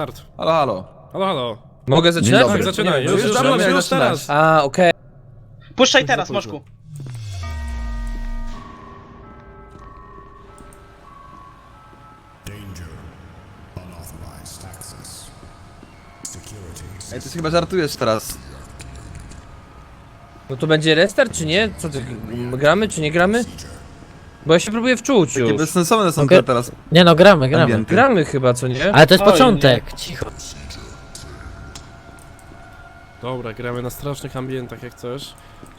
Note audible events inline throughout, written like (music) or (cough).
Start. Halo, halo. Halo, halo. Mogę zaczynać? dobry. Tak, zaczynaj. Nie, Już, już już, już, już teraz. A, okej. Puszczaj teraz, Za późno. Moszku. Ej, ty chyba żartujesz teraz. No to będzie restart, czy nie? Co ty, gramy, czy nie gramy? Bo ja się próbuję wczuć Jakie już. bezsensowne są Okej. te teraz Nie no, gramy, gramy. ambienty. Gramy chyba, co nie? Ale to jest Oj, początek, cicho. Dobra, gramy na strasznych ambientach jak coś.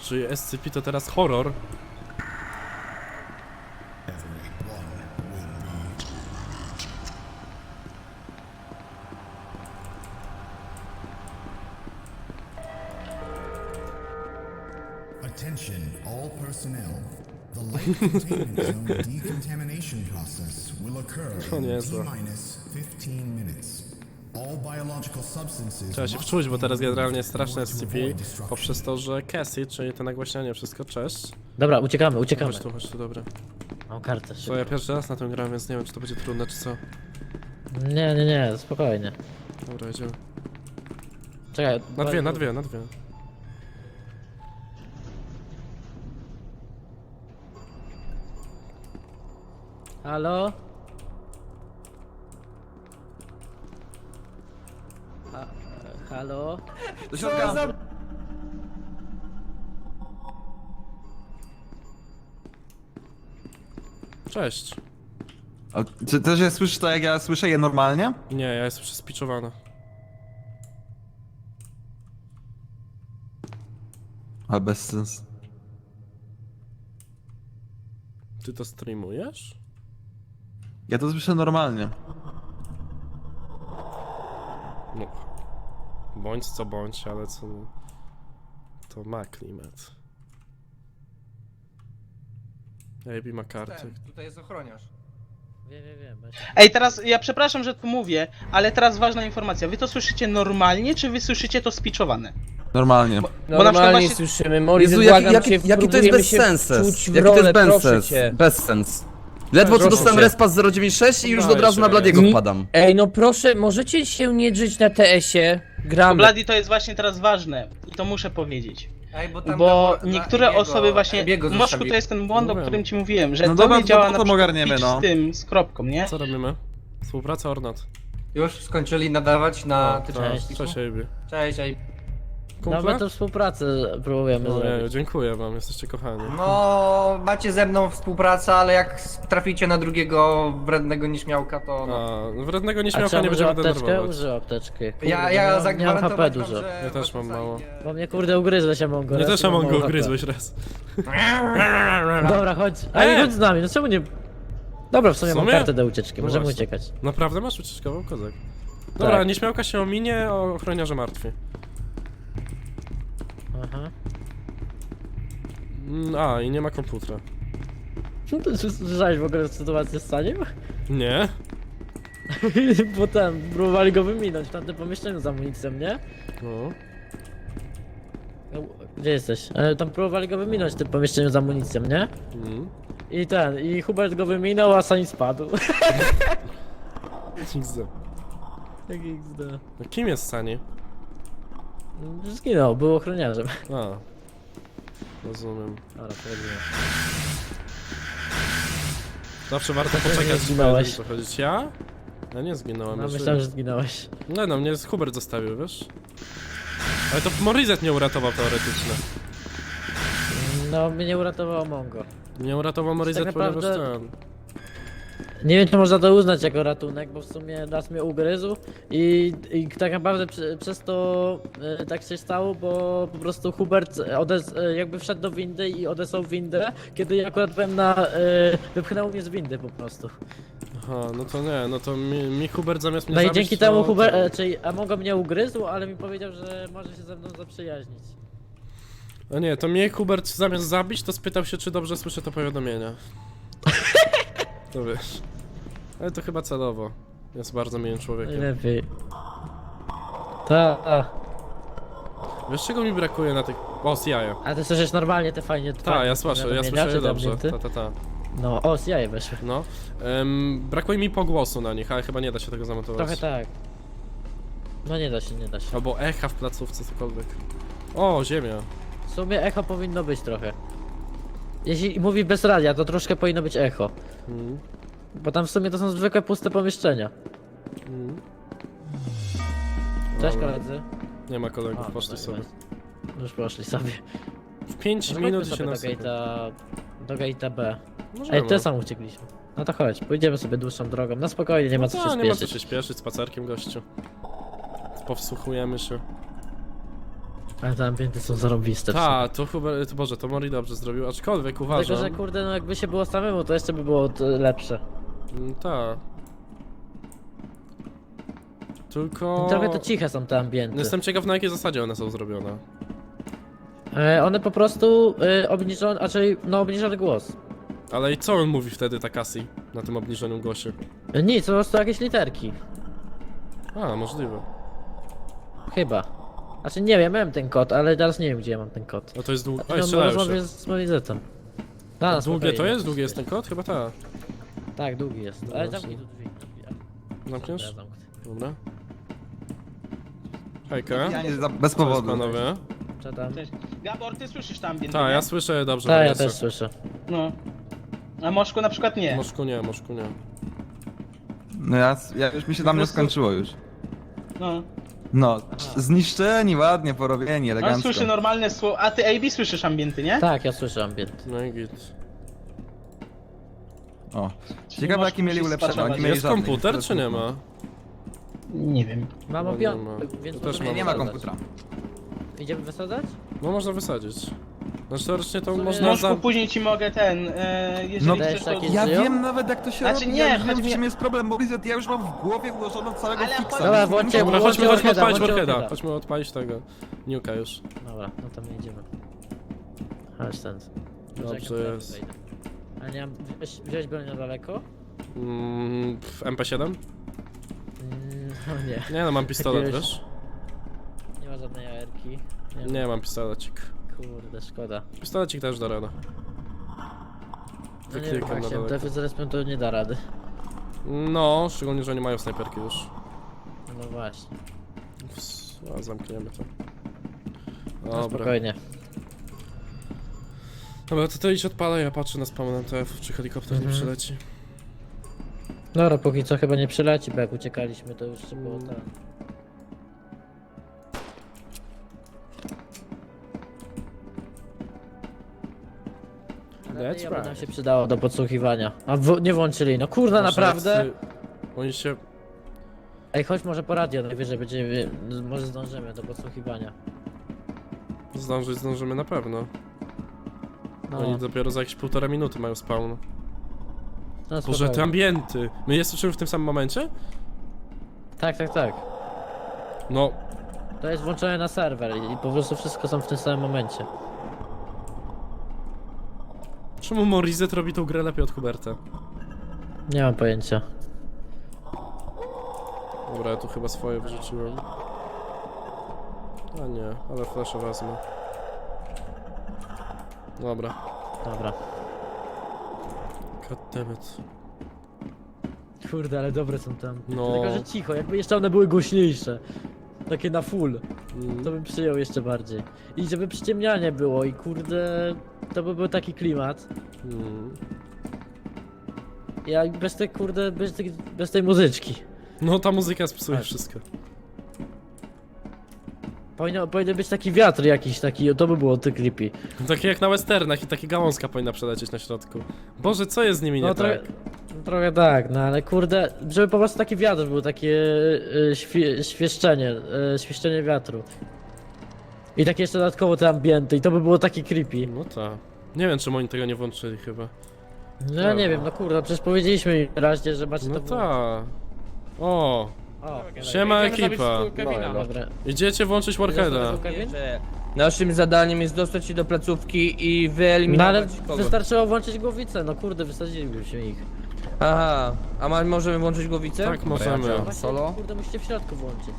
Czyli SCP to teraz horror. Decontamination process will occur in niezłe. T-minus 15 minutes. All biological substances Trzeba się wczuć, bo teraz generalnie straszne SCP. Poprzez to, że Cassie, czyli to nagłaśnianie, wszystko, cześć. Dobra, uciekamy, uciekamy. Chodź tu, chodź tu, dobra. Mam kartę. To szybko. ja pierwszy raz na tym gram, więc nie wiem, czy to będzie trudne, czy co. Nie, nie, nie, spokojnie. Dobra, idziemy. Czekaj. Na dwie, na dwie, na dwie. Halo? Ha, halo? Do środka. Cześć. A, czy też je słyszysz tak jak ja słyszę je normalnie? Nie, ja jestem przespiczowana. Ale bez sens. Ty to streamujesz? Ja to słyszę normalnie. No. Bądź co bądź, ale co... To ma klimat. AB ma karty. tutaj jest ochroniarz. Wiem, wiem, wiem. weź. Ej, teraz ja przepraszam, że tu mówię, ale teraz ważna informacja. Wy to słyszycie normalnie, czy wy słyszycie to spiczowane? Normalnie. na przykład Normalnie właśnie- słyszymy, Mori, Jezu, błagam jaki, cię, jaki, jaki to jest próbujemy bez się sens? wczuć w Jaki to rolę, jest bez proszę sens? cię. Bez sens. Ledwo co Proszę dostałem cię. respa z 096 i już od razu na. Bladiego wpadam. Ej, no proszę, możecie się nie drzeć na TS-ie? Gramy. Bloody to jest właśnie teraz ważne i to muszę powiedzieć. Ej, bo tam Bo na- na niektóre Ebiego- osoby właśnie... Ebiego Moszku zostawili. to jest ten błąd, o Mówiłem. którym ci mówiłem, że No to dobra, nie to działa potem na przykład ogarniemy, pitch no. z tym, z kropką, nie? Co robimy? Współpraca or not? Już skończyli nadawać na O, tyczkę. cześć. Cześć. Cześć, ej. No Kumple? my to współpracę próbujemy Ojej, zrobić. dziękuję wam, jesteście kochani. No, macie ze mną współpracę, ale jak traficie na drugiego wrednego nieśmiałka, to no. A, wrednego A nieśmiałka trzeba nie użyć będziemy apteczkę? denerwować. Użył apteczkę. Kurde, Ja, nie ja nie mam zagwarantować HP wam, dużo. że Ja też mam mało. Bo mnie kurde ugryzłeś, ja mam go Nie też mam go ugryzłeś raz. (laughs) Dobra, chodź. A Ej! nie chodź z nami, no czemu nie... Dobra, w sumie, W mam sumie? kartę do ucieczki, No możemy właśnie. uciekać. Naprawdę masz ucieczkową kozak? Dobra, Tak. nieśmiałka się ominie, a ochroniarze martwi. Aha. Mm, A, i nie ma komputera. To Słyszałeś w ogóle sytuację z Saniem? Nie? (laughs) Bo tam, próbowali go wyminąć w tamtym pomieszczeniu z amunicją, nie? No. No, Gdzie jesteś? E, tam próbowali go wyminąć w tym pomieszczeniu z amunicją, nie? Mm. I ten, i Hubert go wyminął, a Sani spadł. (laughs) XD. Jak XD. No, Kim jest Sani? Zginął, był ochroniarzem. A. Rozumiem. Dobra, powiedzmy. Zawsze warto nie poczekać, zginąłeś. żeby co chodzić. Ja? Ja nie zginąłem. No ja myślałem, że zginąłeś. No, no, mnie Hubert zostawił, wiesz? Ale to Morizet nie uratował teoretycznie. No, mnie nie uratowało Mongo. Nie uratował Morizet, Tak ponieważ naprawdę- ten... Nie wiem, czy można to uznać jako ratunek, bo w sumie raz mnie ugryzł i, i tak naprawdę przy, przez to e, tak się stało, bo po prostu Hubert odes, e, jakby wszedł do windy i odesłał windę, kiedy ja akurat byłem na... E, wypchnął mnie z windy po prostu. Aha, no to nie, no to mi, mi Hubert zamiast mnie No i zabić, dzięki to- temu Hubert, e, czyli Amongo mnie ugryzł, ale mi powiedział, że może się ze mną zaprzyjaźnić. No nie, to mnie Hubert zamiast zabić, to spytał się, czy dobrze słyszę to powiadomienie. (laughs) To wiesz. Ale to chyba celowo. Jest bardzo miłym człowiekiem. Najlepiej. Ta. Wiesz czego mi brakuje na tych... O, z jaja. A ty słyszysz normalnie te fajnie Ta, ja słyszę, ja powiadomienia, słyszę czy je tam dobrze. Ta, ta, ta. No, o, z jaje weszły. No. Em, brakuje mi pogłosu na nich, ale chyba nie da się tego zamontować. Trochę tak. No nie da się, nie da się. Albo echa w placówce, cokolwiek. O, ziemia. W sumie echo powinno być trochę. Jeśli mówi bez radia, to troszkę powinno być echo. Mm. Bo tam w sumie to są zwykłe puste pomieszczenia. Mm. Cześć Dobra. koledzy. Nie ma kolegów, A, poszli tak, sobie. Już poszli sobie. W 5 No minut i się sobie do nasypie. gate'a... Do gate'a B. Możemy. Ej, te sam uciekliśmy. No to chodź, pójdziemy sobie dłuższą drogą. Na spokojnie, nie ma co Ta, się No nie ma co spieszyć. się śpieszyć, spacerkiem gościu. Powsłuchujemy się. Ale te ambienty są zarąbiste. Ta, to Hubert, to Boże, to Mori dobrze zrobił, aczkolwiek Tylko, uważam... że kurde, no jakby się było samemu, to jeszcze by było to lepsze. Mm, Ta. Tylko... Trochę to ciche są te ambienty. Jestem ciekaw na jakiej zasadzie one są zrobione. E, one po prostu e, obniżone, a czyli no obniżony głos. Ale i co on mówi wtedy, Takasi, na tym obniżonym głosie? E, nic, po prostu jakieś literki. A, możliwe. Chyba. Znaczy nie wiem, miałem ten kod, ale teraz nie wiem gdzie ja mam ten kod. No to jest długie. No, Oj, no strzelają rozmowie się. z Molizetem. Da, na Długie to spokojnie. jest? Długi jest ten kod? Chyba tak. Tak, długi jest. Ale Właśnie. zamknij tu drzwi. Zamkniesz? Ja zamknę. Dobra. Hejka. Ja nie, za- bez Co jest, powodu. panowie? Cześć. Gabor, ty słyszysz tam ambienty, Tak, ja słyszę dobrze. Tak, ja też słyszę. No. A Moszku na przykład nie. Moszku nie, moszku nie. No ja, ja już mi się tam nie prostu- skończyło już. No. No, zniszczeni, ładnie porobieni, On elegancko. słyszy normalne słowo. A ty AB słyszysz ambienty, nie? Tak, ja słyszę ambient. No i git. O. Ciekawe możesz jaki mieli ulepszenia, spaczować. oni mieli Jest żadnych. komputer czy nie ma? Nie wiem. Mam No, opion, nie ma. więc To też możemy Nie, nie ma wysadzać. komputera. Idziemy wysadzać? No można wysadzić. Znaczy teoretycznie to można Moszku, za... później ci mogę ten, e, jeżeli No, chcesz to... takie- Ja Żyją? wiem nawet jak to się Znaczy robi, nie, ja już chodzi wiem w mi- czym jest problem, bo Blizzard, ja już mam w głowie ułożoną całego Ale fixa. Dobra, włączcie- Dobra, chodźmy, chodźmy Warheada, odpalić włączcie Warheada. Warheada. Chodźmy odpalić tego. Niuka już. Dobra, no to my idziemy. Chodź ten. Dobrze jest. A nie mam wziąć, wziąć broń na daleko? Mm, pff, MP7? Mm, no nie, Nie no, mam pistolet, Jakiegoś- wiesz? nie ma żadnej AR-ki. Nie, Nie, mam pistolecik. Kurde, szkoda. Pistolecik też da radę. No nie Wyklikam jak na się daleko. MTF zrespią, to nie da rady. No, szczególnie, że nie mają snajperki już. No właśnie. Ps, A, zamkniemy to. No Dobra. spokojnie. Dobra, to to idź odpalaj, ja patrzę na spawn MTF, czy helikopter nie Mhm. przyleci. Dobra, póki co chyba nie przyleci, bo jak uciekaliśmy, to już było ten. That's by nam right. się przydało do podsłuchiwania. A w, nie włączyli, no kurna, Może naprawdę? Oni się... Ej, chodź może po radio, najwyżej będziemy, może zdążymy do podsłuchiwania. Zdążyć zdążymy na pewno. No, Oni dopiero za jakieś półtora minuty mają spawn. no Boże, spokojnie. te ambienty! My je słyszymy w tym samym momencie? Tak, tak, tak. No, To jest włączone na serwer i po prostu wszystko są w tym samym momencie. Czemu Morizet robi tą grę lepiej od Huberta? Nie mam pojęcia. Dobra, ja tu chyba swoje wyrzuciłem. A nie, ale flasha wezmę. Dobra. Dobra. Goddammit. Kurde, ale dobre są tam. No. Tylko, że cicho, jakby jeszcze one były głośniejsze. Takie na full. Mm. To bym przyjął jeszcze bardziej. I żeby przyciemnianie było i kurde, to by był taki klimat. Mm. Ja bez tej kurde, bez tej, bez tej muzyczki. No ta muzyka spsuje Tak. wszystko. Powinno, powinien być taki wiatr jakiś taki, to by było ty creepy. Takie jak na westernach i takie gałązka powinna przelecieć na środku. Boże, co jest z nimi nie No tak? no, trochę tak, no ale kurde, żeby po prostu taki wiatr był, takie y, świe, świeszczenie, y, świeszczenie wiatru. I takie jeszcze dodatkowo te ambienty i to by było takie creepy. No tak. Nie wiem, czemu oni tego nie włączyli chyba. No ja nie wiem, no kurde, przecież powiedzieliśmy im razie, że macie No to tak. O, O, siema ekipa. dobra. Idziecie włączyć Warheada. Naszym zadaniem jest dostać się do placówki i No ale wyeliminować kogoś. wystarczyło włączyć głowicę, no kurde, wysadzilibyśmy ich. Aha, a ma, możemy włączyć głowicę? Tak, możemy. Właśnie, Solo? kurde, musicie w środku włączyć.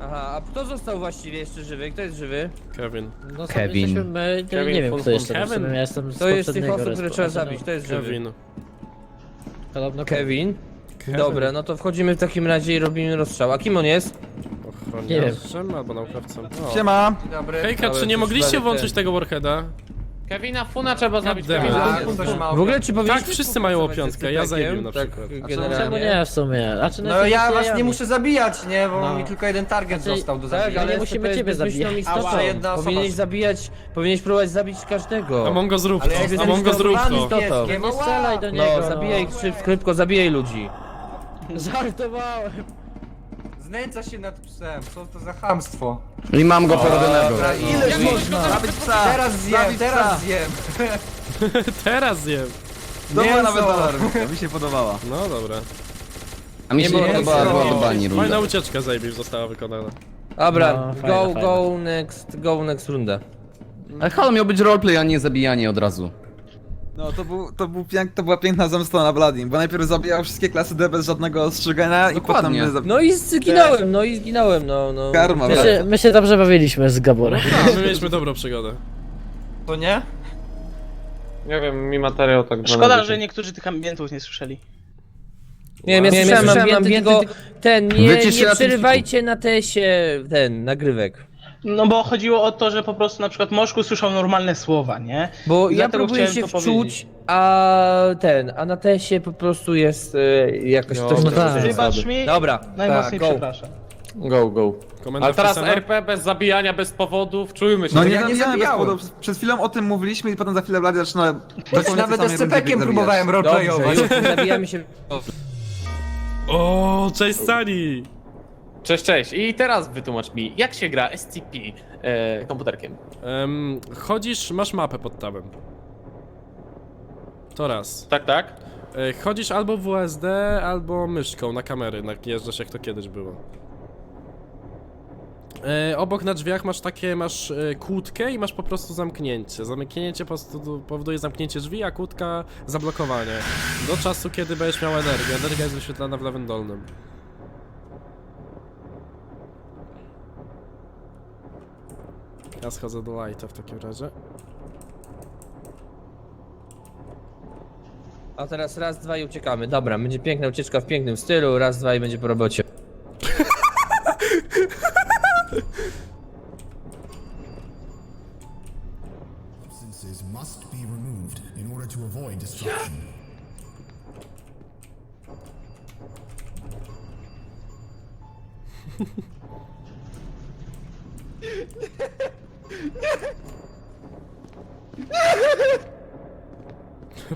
Aha, a kto został właściwie jeszcze żywy? Kto jest żywy? Kevin. No Kevin. jesteśmy my, nie, Kevin nie wiem kto jeszcze, Kevin? ja jestem z To jest tych poprzedniego osób, które respa- trzeba zabić, to jest żywy. Kevin. Podobno Kevin? Kevin. Dobra, no to wchodzimy w takim razie i robimy rozstrzał. A kim on jest? ochroniarzem albo naukowcem. O. Siema. Dobry. Hejka, czy nie mogliście włączyć ten. tego Warheada? Kevina Funa trzeba zabić. Kevina. W ogóle czy powinniśmy Tak, wszyscy mają współpracować piątkę, z ja zajebił na tak, przykład. A Czemu Generalnie. nie w sumie? Znaczy, No ja was nie muszę. zabijać, nie? Bo No. mi tylko jeden target Znaczy, został do Tak, zabicia. ale nie musimy ciebie zabijać. Ała, jedna osoba. Powinieneś zabijać, powinieneś próbować zabić każdego. Among us zrób ja to, jestem Among us zrób to. pieskiem, Nie strzelaj do niego, No, zabijaj szybko, szybko, zabijaj ludzi. Żartowałem. Znęca się nad psem, co to za chamstwo? I mam go porobionego. Dobra, ile można? Zabić psa! Teraz zjem, Zabić teraz psa! zjem. Teraz zjem. (laughs) Dobra, Mięso. nawet dolar. Mi się podobała. (laughs) No dobra. A mi się nie podobała była do bani Fajna runda. ucieczka zajebił została wykonana. Dobra, No, fajne, go, fajne. go next, go next runda. Ale halo, miał być roleplay, a nie zabijanie od razu. No to, był, to, był pięk, to była piękna zemsta na Bladim, bo najpierw zabijał wszystkie klasy D bez żadnego ostrzegania i Dokładnie. potem... No i zginąłem, no i zginąłem, no, no. Karma, My tak. się, my się dobrze bawiliśmy z Gaborem. No, my mieliśmy dobrą przygodę. To nie? Nie wiem, mi materiał tak Szkoda, że niektórzy tych ambientów nie słyszeli. Nie wiem, ja Nie, słyszałem ambienty, ambienty, tylko ten, nie, Wycisz nie na tym przerywajcie na tesie, ten, nagrywek. No bo chodziło o to, że po prostu na przykład Moszku słyszał normalne słowa, nie? Bo I ja dlatego próbuję chciałem się to wczuć, powiedzieć. a ten, a na tesie po prostu jest e, jakoś coś no tam tak. się Wybacz mi. Dobra, Najmocniej tak, go. przepraszam. Go, go. Komenda Ale teraz wpisana? RP bez zabijania, bez powodów, czujmy się. No nie, ja nie bez zabijałem. powodu. Przed chwilą o tym mówiliśmy i potem za chwilę Blady zaczyna... Choć nawet z CPkiem próbowałem Dobrze, roleplayować. już zabijamy się. (laughs) O, cześć Sani! Cześć, cześć. I teraz wytłumacz mi, jak się gra SCP e, komputerkiem? Em, chodzisz, masz mapę pod tabem. To raz. Tak, tak? E, chodzisz albo WSD, albo myszką na kamery, najeżdżasz jak to kiedyś było. E, obok na drzwiach masz takie, masz e, kłódkę i masz po prostu zamknięcie. Zamknięcie po prostu powoduje zamknięcie drzwi, a kłódka zablokowanie. Do czasu, kiedy będziesz miał energię. Energia jest wyświetlana w lewym dolnym. Ja schodzę do lighta w takim razie. A teraz raz, dwa i uciekamy. Dobra, będzie piękna ucieczka w pięknym stylu, raz, dwa i będzie po robocie. Substances must be removed in order to avoid destruction. (laughs)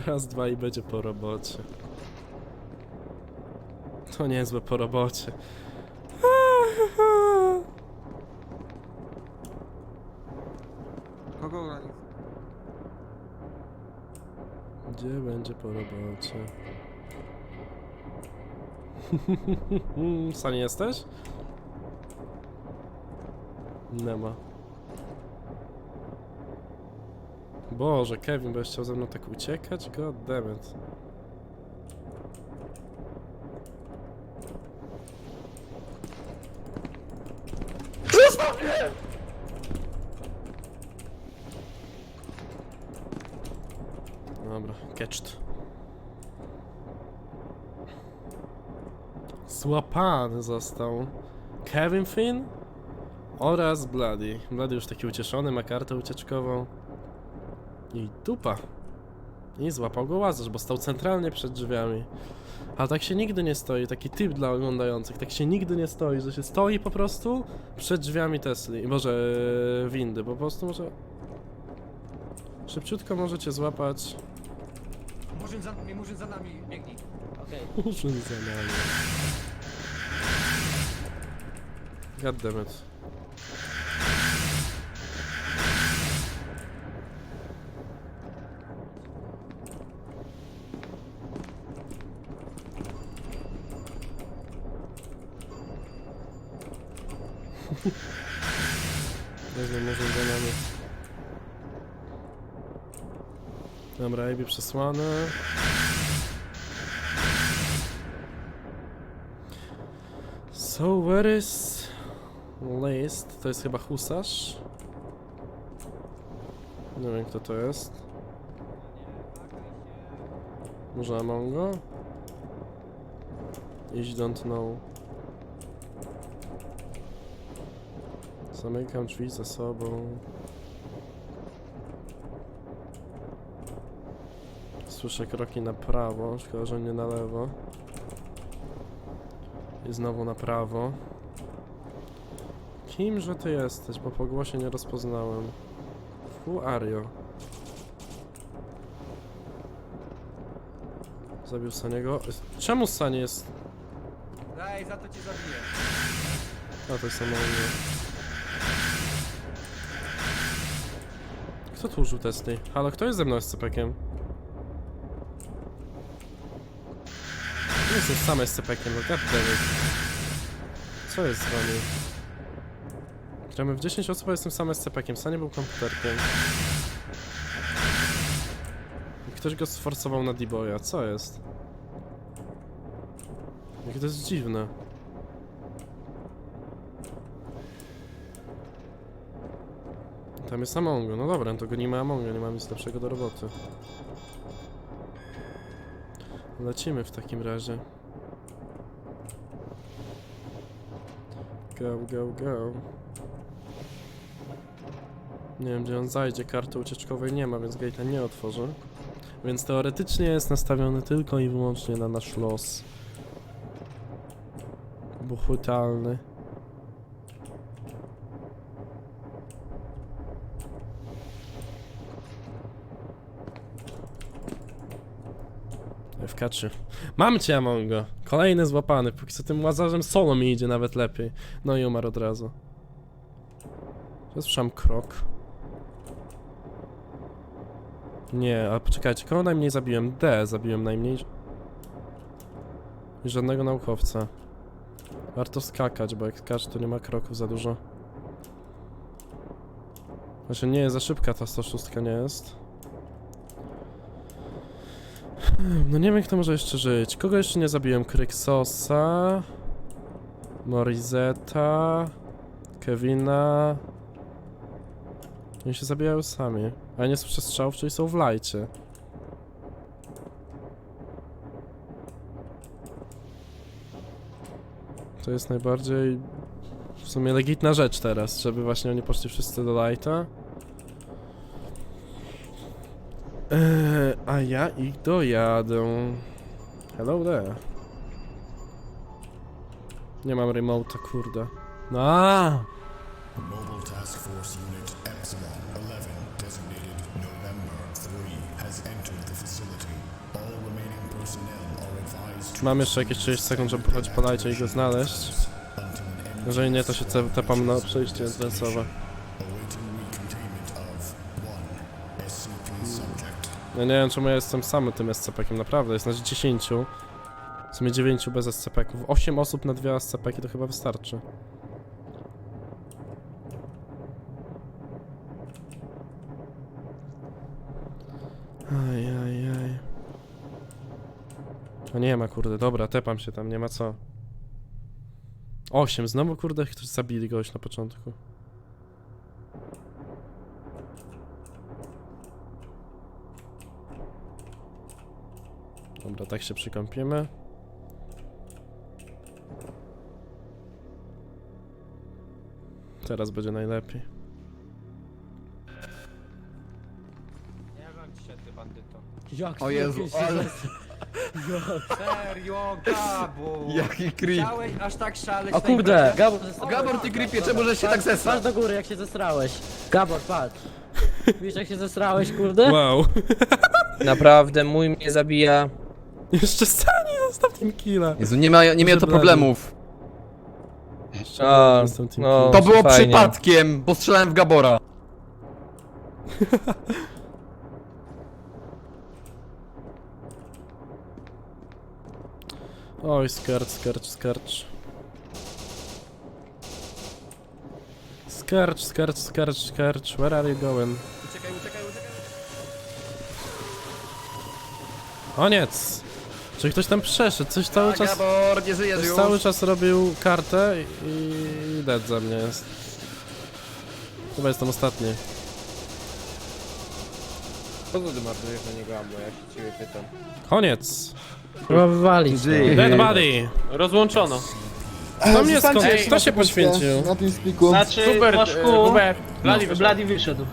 Raz, dwa i będzie po robocie. To niezłe po robocie. (laughs) Kogo? Gdzie będzie po robocie? (laughs) Sani jesteś? Nie ma. Boże, Kevin, będziesz chciał ze mną tak uciekać? God damn it. Dobra, catched. Złapany został Kevin Finn oraz Bloody. Bloody już taki ucieszony, ma kartę ucieczkową. I dupa. I złapał go łazarz, bo stał centralnie przed drzwiami. Ale tak się nigdy nie stoi, taki tip dla oglądających, tak się nigdy nie stoi, że się stoi po prostu przed drzwiami Tesli, może windy, po prostu może... Szybciutko możecie złapać Murzyn za nami, murzyn za nami, biegnij. Murzyn za nami. God damn it. Weźmy murzyn za nami. Dobra, Ebi przesłany. So where is list? To jest chyba husarz. Nie wiem kto to jest. Może Amongo? Iść don't know. Zamykam drzwi za sobą. Słyszę kroki na prawo, szkoda, że nie na lewo. I znowu na prawo. Kimże ty jesteś, bo po głosie nie rozpoznałem. Who are you? Zabił Saniego. Czemu Sani jest... Daj, za to cię zabiję. A to jest samo mnie. Kto tu użył testy? Halo, kto jest ze mną SCP-kiem? Nie jestem sam SCP-kiem, no goddammit. Co jest z wami? Gramy w 10 osób, a jestem sam SCP-kiem. Sanie był komputerkiem. Ktoś go sforcował na D-Boya. Co jest? Jakie to jest dziwne. Tam jest Amongo. No dobra, to gonimy Amongo, nie mam nic lepszego do roboty. Lecimy w takim razie. Go, go, go. Nie wiem, gdzie on zajdzie. Karty ucieczkowej nie ma, więc gate'a nie otworzę. Więc teoretycznie jest nastawiony tylko i wyłącznie na nasz los. Buchwytalny. FK3. Mam cię, Amongo. Kolejny złapany. Póki co tym łazarzem solo mi idzie nawet lepiej. No i umarł od razu. Słyszałem krok. Nie, a poczekajcie, kogo najmniej zabiłem? D zabiłem najmniej. I żadnego naukowca. Warto skakać, bo jak skacz to nie ma kroków za dużo. Znaczy nie za szybka ta 106 nie jest. No nie wiem kto może jeszcze żyć. Kogo jeszcze nie zabiłem? Kryksosa. Morizeta. Kevina. Oni się zabijają sami. A nie słyszę strzałów, czyli są w lajcie. To jest najbardziej w sumie legitna rzecz teraz, żeby właśnie oni poszli wszyscy do lighta. Eee, a ja ich dojadę. Hello there. Nie mam remote'a, kurde. No. Mobile Task Force Unit Epsilon 11, designated November 3, has entered the facility. All remaining personnel are advised to Mam jeszcze jakieś 30 sekund, żeby pochodzić po lajcie i go znaleźć. Jeżeli nie, to się te- tepam na przejście entrance'owe. Ja nie wiem czemu ja jestem sam tym SCP-kiem, naprawdę. Jest nas 10. W sumie 9 bez SCP-ków. 8 osób na dwie SCP-ki to chyba wystarczy. Aj, aj, aj. O nie ma, kurde, dobra, tepam się tam, nie ma co. 8, znowu, kurde, ktoś zabili goś na początku. Dobra, tak się przykąpimy. Teraz będzie najlepiej. Nie wiem dzisiaj ty bandyto. Jak O Jezu, ale Serio, Gabo! jaki creep. Chciałeś aż tak szaleć O kurde, Gabor. Gabor, ty creepie, czemu żeś się tak Patrz zesrał? do góry jak się zesrałeś. Gabor, patrz. Widzisz jak się zesrałeś, kurde? Wow! (laughs) Naprawdę, mój mnie zabija. (laughs) Jeszcze stanie, zostaw tym killa! Jezu, nie, ma, nie miałem to problemów. A, Jestem team no. To było fajnie. przypadkiem, bo strzelałem w Gabora. (laughs) Oj, skarcz, skarcz, skarcz. Skarcz, skarcz, skarcz, skarcz. Where are you going? Uciekaj, uciekaj, uciekaj. Koniec! Czy ktoś tam przeszedł? Coś cały A, czas... Gabor, nie żyjesz Ktoś już. cały czas robił kartę i dead za mnie jest. Chyba jestem ostatni. Po co ty marnujesz na niego ammo, ja się ciebie pytam. Koniec! Chyba wywalić. GG. Dead body! Rozłączono. Kto mnie skąd? Kto się poświęcił? Na tym spiku. Znaczy, Super, Błaszku, e, Bladi wyszedł. Bladi wyszedł.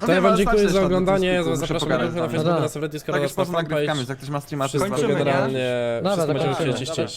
To ja wam dziękuję za oglądanie, zapraszam na wami. na serwer Discorda, Tak, już na poza nagrywkami, fanpage. jak ktoś ma streama, to Wszystko nie? generalnie, Dobra, wszystko to będziemy kończymy. chcieli.